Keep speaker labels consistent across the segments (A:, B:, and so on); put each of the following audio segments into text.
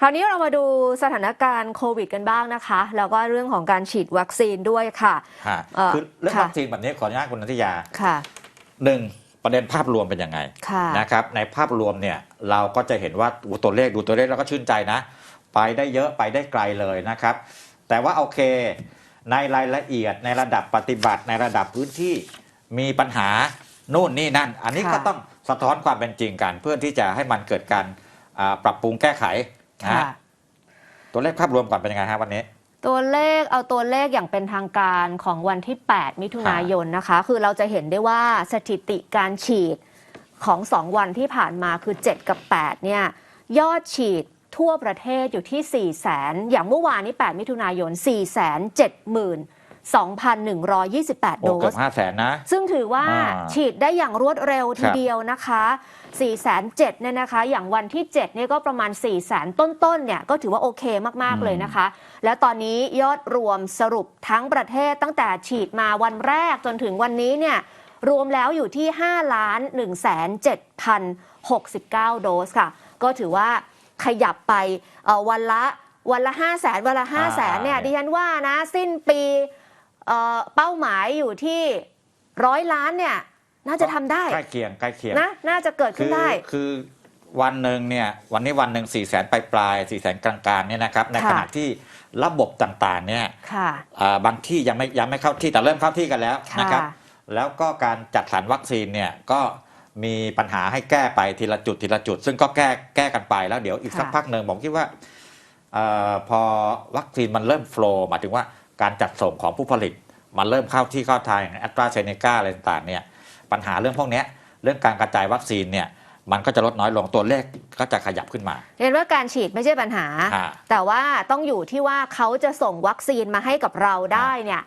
A: คราวนี้เรามาดูสถานการณ์โควิดกันบ้างนะคะ แล้วก็เรื่องของการฉีดวัคซีนด้วยค่ะ
B: ฮะ
A: เอ่อ
B: คือเรื่อง
A: ค่ะ
B: วัคซีนแบบนี้ขออนุญาตคุณนัทยา
A: ค่ะ
B: หนึ่งประเด็นภาพรวมเป็นยังไง
A: ค่ะ
B: นะครับในภาพรวมเนี่ยเราก็จะเห็นว่าอู้ตัวเลขดูตัวเลขเราก็ชื่นใจนะ ไปได้เยอะไปได้ไกลเลยนะครับ แต่ว่าโอเค ในรายละเอียดในระดับปฏิบัติในระดับพื้นที่มีปัญหานู่นนี่นั่น อันนี้
A: ค่ะ
B: ก็ต้องสะท้อนความเป็นจริงกัน เพื่อที่จะให้มันเกิดการอ่าปรับปรุงแก้ไข นะ
A: ค่ะ
B: ฮะตัวเลขภาพรวมก่อนเป็นยังไงฮะวันนี้
A: ตัวเลขเอาตัวเลขอย่างเป็นทางการของวันที่ 8 มิถุนายนนะคะ คือเราจะเห็นได้ว่าสถิติการฉีดของ 2 วันที่ผ่านมาคือ 7 กับ 8 เนี่ย ยอดฉีดทั่วประเทศอยู่ที่ 4 0 0 0 0 0 อย่างเมื่อวานนี้ 8 มิถุนายน 4 7 2,128
B: โอ้
A: โด
B: เกือ
A: ส
B: บห้าแสนนะ
A: ซึ่งถือว่า
B: อ่า
A: ฉีดได้อย่างรวดเร็วที
B: ครับ
A: เดียวนะคะ 4 7 0 0เนี่ยนะคะ อย่างวันที่7เนี่ยก็ประมาณ4 0 0 0 0 ต้นๆ เนี่ย ก็ถือว่าโอเคมาก
B: อื
A: ๆ
B: ม
A: เลยนะคะ แล้วตอนนี้ยอดรวมสรุปทั้งประเทศตั้งแต่ฉีดมาวันแรกจนถึงวันนี้เนี่ย รวมแล้วอยู่ที่ 5 ล้าน1 7 069 โดสค่ะ ก็ถือว่าขยับไปเอ่อวันละวันละ 5 0 0แสนวันละ 5 0 0แสนเนี่ยดิฉันว่านะ สิ้นปี เอ่อเป้าหมายอยู่ที่ร้อยล้านเนี่ยน่าจะทำได้
B: ใกล้เคียงใกล้เคียง
A: นะน่าจะเกิด
B: คื
A: ขึ้น
B: อ
A: ได้
B: คือวันหนึ่งเนี่ยวันนี้วันหนึ่งสี่แสนปลายปลายสี่แสนกลางๆเนี่ยนะครับใน
A: ค่ะ
B: ขณะที่ระบบต่างๆเนี่ย
A: ค่ะ
B: อ่าบางที่ยังไม่ยังไม่เข้าที่แต่เริ่มเข้าที่กันแล้ว
A: ค่ะ
B: นะครับ แล้วก็การจัดสรรวัคซีนเนี่ยก็มีปัญหาให้แก้ไปทีละจุดทีละจุด ซึ่งก็แก้แก้กันไปแล้วเดี๋ยวอีกสักพักหนึ่งผมคิดว่าเออพอวัคซีนมันเริ่มโฟล์หมายถึงว่า การจัดส่งของผู้ผลิต มันเริ่มเข้าที่เข้าทางอย่างแอตราเซเนกาอะไรต่างๆเนี่ยปัญหาเรื่องพวกเนี้ยเรื่องการกระจายวัคซีนเนี่ยมันก็จะลดน้อยลงตัวเลขก็จะขยับขึ้นมา
A: เห็นว่าการฉีดไม่ใช่ปัญหา
B: ฮะ
A: แต่ว่าต้องอยู่ที่ว่าเขาจะส่งวัคซีนมาให้กับเราได้เนี่ย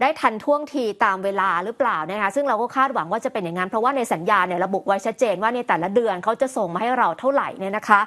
A: ได้ทันท่วงทีตามเวลาหรือเปล่านะคะซึ่งเราก็คาดหวังว่าจะเป็นอย่างนั้นเพราะว่าในสัญญาเนี่ยระบุไว้ชัดเจนว่าในแต่ละเดือนเขาจะส่งมาให้เราเท่าไหร่เนี่ยนะคะ